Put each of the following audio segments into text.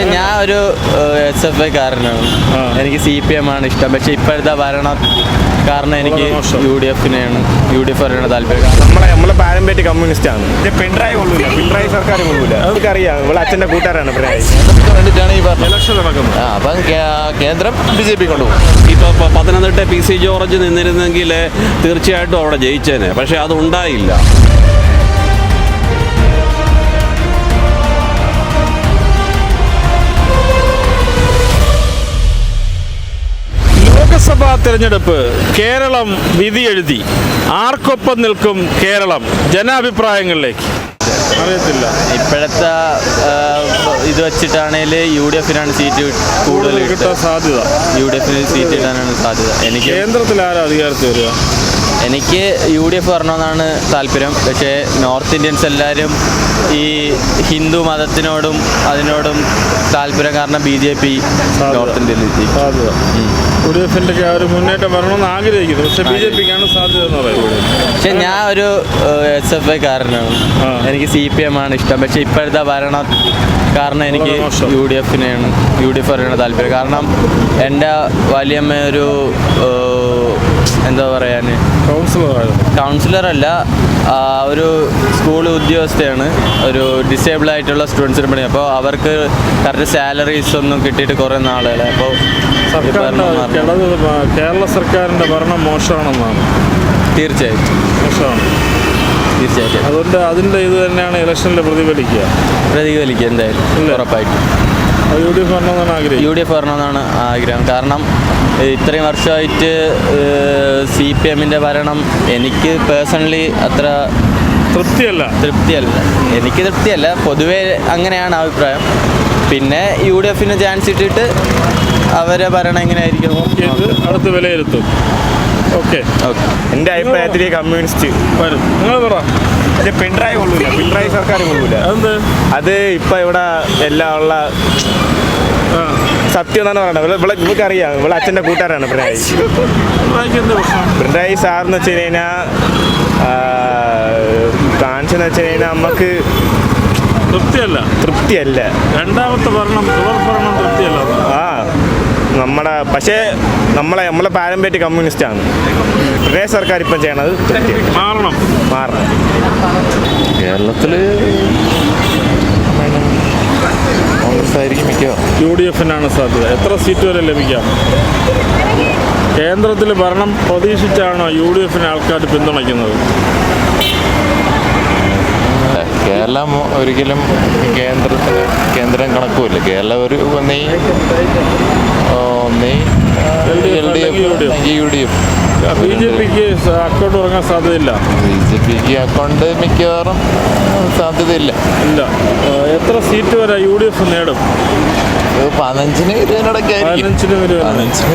പക്ഷെ ഞാൻ ഒരു എസ് എഫ് ഐക്കാരനാണ് കാരനാണ്. എനിക്ക് സി പി എം ആണ് ഇഷ്ടം. പക്ഷെ ഇപ്പോഴത്തെ ഭരണം കാരണം എനിക്ക്. യു ഡി എഫിനെയാണ് യു ഡി എഫ് എഫിനാണ് താല്പര്യം. കാരണം നമ്മളെ നമ്മളെ പാരമ്പര്യ കമ്മ്യൂണിസ്റ്റ് ആണ് പിണറായി കൊള്ളൂല. പിണറായി സർക്കാർ കൊള്ളൂല. നമുക്കറിയാം ഇവിടെ അച്ഛന്റെ കൂട്ടുകാരാണ് പിണറായി. വേണ്ടിയിട്ടാണ് ഈ പറഞ്ഞത്. ഇലക്ഷൻ നടക്കുന്നത് ആ അപ്പം കേന്ദ്രം ബി ജെ പി കൊണ്ടുപോകും. ഇപ്പോൾ പത്തനംതിട്ട പി സി ജോർജ് നിന്നിരുന്നെങ്കിൽ തീർച്ചയായിട്ടും അവിടെ ജയിച്ചേനെ. പക്ഷേ അത് ഉണ്ടായില്ല ലോക്സഭാ തെരഞ്ഞെടുപ്പ് കേരളം വിധിയെഴുതി ആർക്കൊപ്പം നിൽക്കും കേരളം? ജനാഭിപ്രായങ്ങളിലേക്ക്. അറിയത്തില്ല. ഇപ്പോഴത്തെ ഇത് വെച്ചിട്ടാണെങ്കിൽ യു ഡി എഫിനാണ് സീറ്റ് കൂടുതൽ കിട്ടാൻ സാധ്യത. യു ഡി എഫിന് സീറ്റ് കിട്ടാനാണ് സാധ്യത. എനിക്ക് കേന്ദ്രത്തിൽ ആരാ അധികാരത്തിൽ വരിക? എനിക്ക് യു ഡി എഫ് വരണമെന്നാണ് താല്പര്യം. പക്ഷേ നോർത്ത് ഇന്ത്യൻസ് എല്ലാവരും ഈ ഹിന്ദു മതത്തിനോടും അതിനോടും താല്പര്യം കാരണം ബി ജെ പി നോർത്ത് ഇന്ത്യയിൽ എത്തി. സാധ്യത. യു ഡി എഫിന്റെ ആ ഒരു മുന്നേറ്റം വരണമെന്ന് ആഗ്രഹിക്കുന്നു. പക്ഷെ ബി ജെ പിക്കാണ് സാധ്യത എന്ന് പറയുന്നത്. പക്ഷെ ഞാൻ ഒരു എസ് എഫ് ഐക്കാരനാണ്. കാരനാണ് എനിക്ക് സി പി എം ആണ് ഇഷ്ടം. പക്ഷെ ഇപ്പോഴത്തെ ഭരണ കാരണം എനിക്ക്. യു ഡി എഫിനെയാണ് യു ഡി എഫിനാണ് താല്പര്യം. കാരണം എന്റെ വലിയമ്മ ഒരു എന്താ പറയാൻ കൗൺസിലർ അല്ല ഒരു സ്കൂൾ ഉദ്യോഗസ്ഥയാണ്. ഒരു ഡിസേബിൾ ആയിട്ടുള്ള സ്റ്റുഡൻസിന് പണി അപ്പോൾ അവർക്ക് കറക്റ്റ് സാലറീസ് ഒന്നും കിട്ടിയിട്ട് കുറേ നാളുകളെ. അപ്പോൾ കേരള സർക്കാരിന്റെ ഭരണം മോശമാണെന്നാണ്. തീർച്ചയായിട്ടും. മോശമാണ്. തീർച്ചയായിട്ടും. അതുകൊണ്ട് അതിന്റെ ഇത് തന്നെയാണ് ഇലക്ഷനിൽ പ്രതിഫലിക്കുക. പ്രതിഫലിക്കുക എന്തായാലും. ഉറപ്പായിട്ടും. യു ഡി എഫ് വരണമെന്നാണ് ആഗ്രഹം. കാരണം ഇത്രയും വർഷമായിട്ട് സി പി എമ്മിന്റെ ഭരണം എനിക്ക് പേഴ്സണലി അത്ര തൃപ്തിയല്ല. തൃപ്തിയല്ല. എനിക്ക് തൃപ്തിയല്ല. പൊതുവേ അങ്ങനെയാണ് അഭിപ്രായം. പിന്നെ യു ഡി എഫിന് ചാൻസ് ഇട്ടിട്ട് അവരെ ഭരണം എങ്ങനെയായിരിക്കും അടുത്ത് വിലയിരുത്തും. ഓക്കെ. ഓക്കെ. എന്റെ അഭിപ്രായത്തിൽ കമ്മ്യൂണിസ്റ്റ് വരും. നിങ്ങൾ പറ. ഇത് പിണറായി കൊള്ളൂല പിണറായി സർക്കാർ കൊള്ളൂല. അത് ഇപ്പൊ ഇവിടെ എല്ലാം ഉള്ള സത്യം എന്നാണ് പറയുന്നത് ഇവിടെ ഇവർക്ക് അറിയാം ഇവിടെ അച്ഛന്റെ കൂട്ടുകാരാണ് പിണറായി പിണറായി സാർ എന്ന് വെച്ച് കഴിഞ്ഞാൽ കാണിച്ചെന്ന് വെച്ച് കഴിഞ്ഞാൽ നമുക്ക് തൃപ്തിയല്ല. തൃപ്തിയല്ല. രണ്ടാമത്തെ ഭരണം തുടർ ഭരണം നമ്മുടെ പക്ഷേ നമ്മളെ നമ്മളെ പാരമ്പര്യ കമ്മ്യൂണിസ്റ്റ് ആണ്. പിണറായി സർക്കാർ ഇപ്പം ചെയ്യണത് മാറണം. മാറണം. കേരളത്തിൽ കോൺഗ്രസ് ആയിരിക്കും മിക്കവാറും. യു ഡി എഫിനാണ് സാധ്യത. എത്ര സീറ്റ് വരെ ലഭിക്കാം? കേന്ദ്രത്തിൽ ഭരണം പ്രതീക്ഷിച്ചാണോ യു ഡി എഫിന് ആൾക്കാർ പിന്തുണയ്ക്കുന്നത്? കേരളം ഒരിക്കലും കേന്ദ്ര കേരളം ഒരു ഒന്നീ ഒന്നീ L D F U D F. B J പിക്ക് അക്കൗണ്ട് തുടങ്ങാൻ സാധ്യതയില്ല. ബി ജെ പിക്ക് അക്കൗണ്ട് മിക്കവാറും സാധ്യതയില്ല. ഇല്ല. എത്ര സീറ്റ് വരെ യു ഡി എഫ് നേടും? പതിനഞ്ചിന്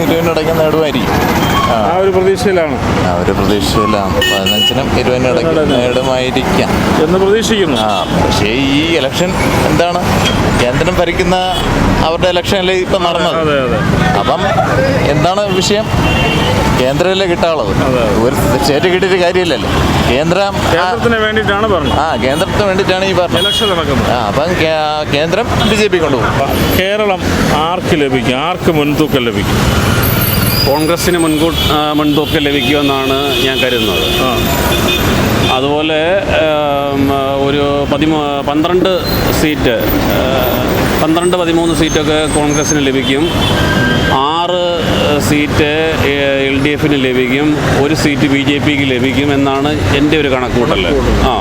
ഇരുപതിനിടയ്ക്ക് നേടുമായിരിക്കും ആ. ഒരു പ്രതീക്ഷയിലാണ്. ആ ഒരു പ്രതീക്ഷയിലാണ്. പതിനഞ്ചിനും ഇരുപതിനിടയ്ക്ക് നേടുമായിരിക്കാം. എന്ന് പ്രതീക്ഷിക്കുന്നു. ആ പക്ഷേ ഈ ഇലക്ഷൻ എന്താണ്? കേന്ദ്രം ഭരിക്കുന്ന അവരുടെ ഇലക്ഷനല്ലേ ഇപ്പം നടന്നത്? അപ്പം എന്താണ് വിഷയം? കേന്ദ്രമല്ലേ കിട്ടാനുള്ളത്? അതെ. ഒരു സ്റ്റേറ്റ് കിട്ടിയിട്ട് കാര്യമില്ലല്ലോ. കേന്ദ്രം കേന്ദ്രത്തിന് വേണ്ടിയിട്ടാണ് പറഞ്ഞത്. ആ കേന്ദ്രത്തിന് വേണ്ടിയിട്ടാണ് ഈ പറഞ്ഞത്. ഇലക്ഷൻ നടക്കുന്നത്. ആ അപ്പം കേന്ദ്രം ബി ജെ പി കൊണ്ടുപോകും. കേരളം ആർക്ക് ലഭിക്കും? ആർക്ക് മുൻതൂക്കം ലഭിക്കും? കോൺഗ്രസിന് മുൻകൂ മുൻതൂക്കം ലഭിക്കുമെന്നാണ് ഞാൻ കരുതുന്നത്. അതുപോലെ ഒരു പതിമൂ പന്ത്രണ്ട് സീറ്റ് പന്ത്രണ്ട് പതിമൂന്ന് സീറ്റൊക്കെ കോൺഗ്രസ്സിന് ലഭിക്കും. ആറ് സീറ്റ് എൽ ഡി എഫിന് ലഭിക്കും. ഒരു സീറ്റ് ബി ജെ പിക്ക് ലഭിക്കും എന്നാണ് എന്റെ ഒരു കണക്കുകൂട്ടൽ ആ.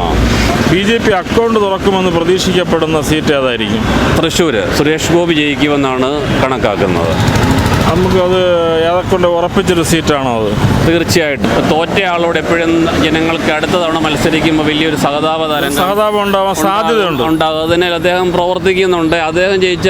ബി ജെ പി അക്കൗണ്ട് തുറക്കുമെന്ന് പ്രതീക്ഷിക്കപ്പെടുന്ന സീറ്റ് ഏതായിരിക്കും? തൃശ്ശൂർ സുരേഷ് ഗോപി ജയിക്കുമെന്നാണ് കണക്കാക്കുന്നത്. നമുക്കത് ഏതൊക്കെ ഉറപ്പിച്ചൊരു സീറ്റാണോ അത്? തീർച്ചയായിട്ടും. ഇപ്പോൾ തോറ്റ ആളോട് എപ്പോഴും ജനങ്ങൾക്ക് അടുത്ത തവണ മത്സരിക്കുമ്പോൾ വലിയൊരു സഹതാപതാരം സഹതാപം ഉണ്ടാവാൻ സാധ്യതയുണ്ട്. ഉണ്ടാകും അതിനാൽ അദ്ദേഹം പ്രവർത്തിക്കുന്നുണ്ട്. അദ്ദേഹം ജയിച്ച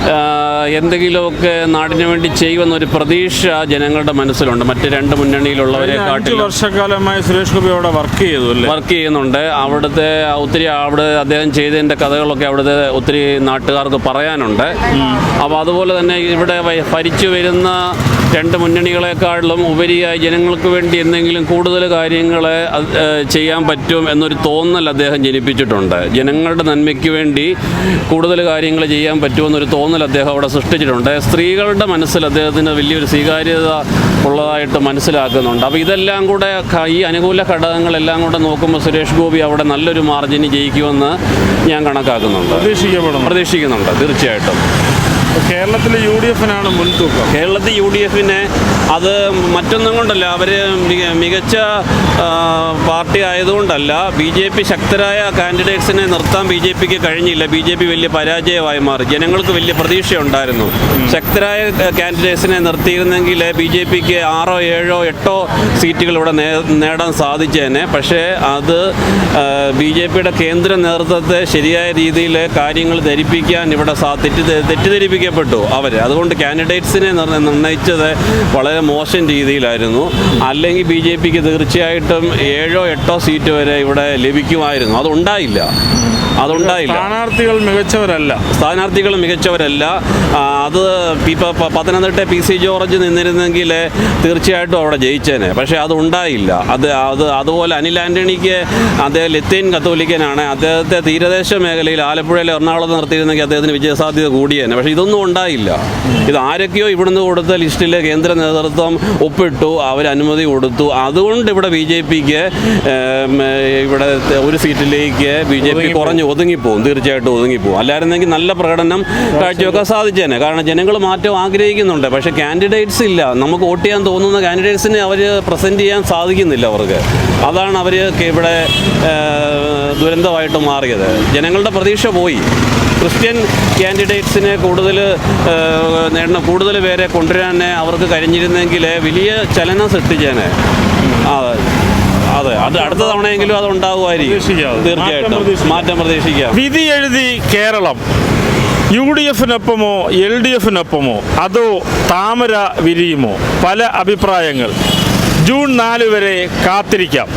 ആ, എന്തെങ്കിലുമൊക്കെ നാടിനു വേണ്ടി ചെയ്യുമെന്നൊരു പ്രതീക്ഷ ജനങ്ങളുടെ മനസ്സിലുണ്ട്. മറ്റ് രണ്ട് മുന്നണിയിലുള്ളവരെ കാട്ടി വർഷക്കാലമായി സുരേഷ് ഗോപി അവിടെ വർക്ക് ചെയ്തു വർക്ക് ചെയ്യുന്നുണ്ട്. അവിടുത്തെ ഒത്തിരി അവിടെ അദ്ദേഹം ചെയ്തതിന്റെ കഥകളൊക്കെ അവിടുത്തെ ഒത്തിരി നാട്ടുകാർക്ക് പറയാനുണ്ട്. അപ്പോൾ അതുപോലെ തന്നെ ഇവിടെ ഭരിച്ചു വരുന്ന രണ്ട് മുന്നണികളെക്കാളും ഉപരിയായി ജനങ്ങൾക്ക് വേണ്ടി എന്തെങ്കിലും കൂടുതൽ കാര്യങ്ങൾ ചെയ്യാൻ പറ്റും എന്നൊരു തോന്നൽ അദ്ദേഹം ജനിപ്പിച്ചിട്ടുണ്ട്. ജനങ്ങളുടെ നന്മയ്ക്ക് വേണ്ടി കൂടുതൽ കാര്യങ്ങൾ ചെയ്യാൻ പറ്റുമെന്നൊരു തോന്നൽ അദ്ദേഹം അവിടെ സൃഷ്ടിച്ചിട്ടുണ്ട്. സ്ത്രീകളുടെ മനസ്സിൽ അദ്ദേഹത്തിന് വലിയൊരു സ്വീകാര്യത ഉള്ളതായിട്ട് മനസ്സിലാക്കുന്നുണ്ട്. അപ്പോൾ ഇതെല്ലാം കൂടെ ഈ അനുകൂല ഘടകങ്ങളെല്ലാം കൂടെ നോക്കുമ്പോൾ സുരേഷ് ഗോപി അവിടെ നല്ലൊരു മാർജിന് ജയിക്കുമെന്ന് ഞാൻ കണക്കാക്കുന്നുണ്ട്. പ്രതീക്ഷിക്കുന്നുണ്ട് തീർച്ചയായിട്ടും. കേരളത്തിലെ യു ഡി എഫിനാണ് മുൻതൂക്കം. കേരളത്തിൽ യു ഡി എഫിനെ അത് മറ്റൊന്നും കൊണ്ടല്ല അവർ മികച്ച പാർട്ടി ആയതുകൊണ്ടല്ല ബി ജെ പി ശക്തരായ കാൻഡിഡേറ്റ്സിനെ നിർത്താൻ ബി ജെ പിക്ക് കഴിഞ്ഞില്ല. ബി ജെ പി വലിയ പരാജയമായി മാറി. ജനങ്ങൾക്ക് വലിയ പ്രതീക്ഷയുണ്ടായിരുന്നു. ശക്തരായ കാൻഡിഡേറ്റ്സിനെ നിർത്തിയിരുന്നെങ്കിൽ ബി ജെ പിക്ക് ആറോ ഏഴോ എട്ടോ സീറ്റുകൾ ഇവിടെ നേടാൻ സാധിച്ചേനെ. പക്ഷേ അത് ബി ജെ പിയുടെ കേന്ദ്ര നേതൃത്വത്തെ ശരിയായ രീതിയിൽ കാര്യങ്ങൾ ധരിപ്പിക്കാൻ ഇവിടെ സാ തെറ്റിദ്ധരിപ്പിക്കപ്പെട്ടു അവർ അതുകൊണ്ട് കാൻഡിഡേറ്റ്സിനെ നിർ- നിർണയിച്ചത് വളരെ മോശം രീതിയിലായിരുന്നു. അല്ലെങ്കിൽ ബി ജെ പിക്ക് തീർച്ചയായിട്ടും ഏഴോ എട്ടോ സീറ്റ് വരെ ഇവിടെ ലഭിക്കുമായിരുന്നു. അതുണ്ടായില്ല. അതുണ്ടായില്ല. സ്ഥാനാർത്ഥികൾ മികച്ചവരല്ല. സ്ഥാനാർത്ഥികൾ മികച്ചവരല്ല. അത് ഇപ്പോൾ പത്തനംതിട്ട പി സി ജോർജ് നിന്നിരുന്നെങ്കിൽ തീർച്ചയായിട്ടും അവിടെ ജയിച്ചേനെ. പക്ഷേ അത് ഉണ്ടായില്ല അത് അത് അതുപോലെ അനിൽ ആന്റണിക്ക് അദ്ദേഹം ലത്തീൻ കത്തോലിക്കനാണ്. അദ്ദേഹത്തെ തീരദേശ മേഖലയിൽ ആലപ്പുഴയിൽ എറണാകുളത്ത് നിർത്തിയിരുന്നെങ്കിൽ അദ്ദേഹത്തിന് വിജയസാധ്യത കൂടിയേനെ. പക്ഷേ ഇതൊന്നും ഉണ്ടായില്ല. ഇത് ആരൊക്കെയോ ഇവിടുന്ന് കൊടുത്ത ലിസ്റ്റിലെ കേന്ദ്ര നേതൃത്വം ഒപ്പിട്ടു അവർ അനുമതി കൊടുത്തു. അതുകൊണ്ട് ഇവിടെ ബി ജെ പിക്ക് ഇവിടെ ഒരു സീറ്റിലേക്ക് ബി ജെ പി കുറഞ്ഞ് ഒതുങ്ങിപ്പോവും തീർച്ചയായിട്ടും ഒതുങ്ങിപ്പോവും. അല്ലായിരുന്നെങ്കിൽ നല്ല പ്രകടനം കാഴ്ചവെക്കാൻ സാധിച്ചേനെ. കാരണം ജനങ്ങൾ മാറ്റം ആഗ്രഹിക്കുന്നുണ്ട്. പക്ഷേ കാൻഡിഡേറ്റ്സ് ഇല്ല. നമുക്ക് വോട്ട് ചെയ്യാൻ തോന്നുന്ന കാൻഡിഡേറ്റ്സിനെ അവർ പ്രസന്റ് ചെയ്യാൻ സാധിക്കുന്നില്ല അവർക്ക്. അതാണ് അവർ ഇവിടെ ദുരന്തമായിട്ട് മാറിയത്. ജനങ്ങളുടെ പ്രതീക്ഷ പോയി. ക്രിസ്ത്യൻ കാൻഡിഡേറ്റ്സിനെ കൂടുതൽ നേടണം കൂടുതൽ പേരെ കൊണ്ടുവരാൻ അവർക്ക് കഴിഞ്ഞിരുന്നെങ്കിൽ വലിയ ചലനം സൃഷ്ടിച്ചേനെ. അതെ അതെ. അത് അടുത്ത തവണയെങ്കിലും അത് ഉണ്ടാകുമായിരിക്കും തീർച്ചയായിട്ടും. മാറ്റം പ്രതീക്ഷിക്കാം. വിധി എഴുതി കേരളം. യു ഡി എഫിനൊപ്പമോ എൽ ഡി എഫിനൊപ്പമോ അതോ താമര വിരിയുമോ? പല അഭിപ്രായങ്ങൾ. ജൂൺ നാല് വരെ കാത്തിരിക്കാം.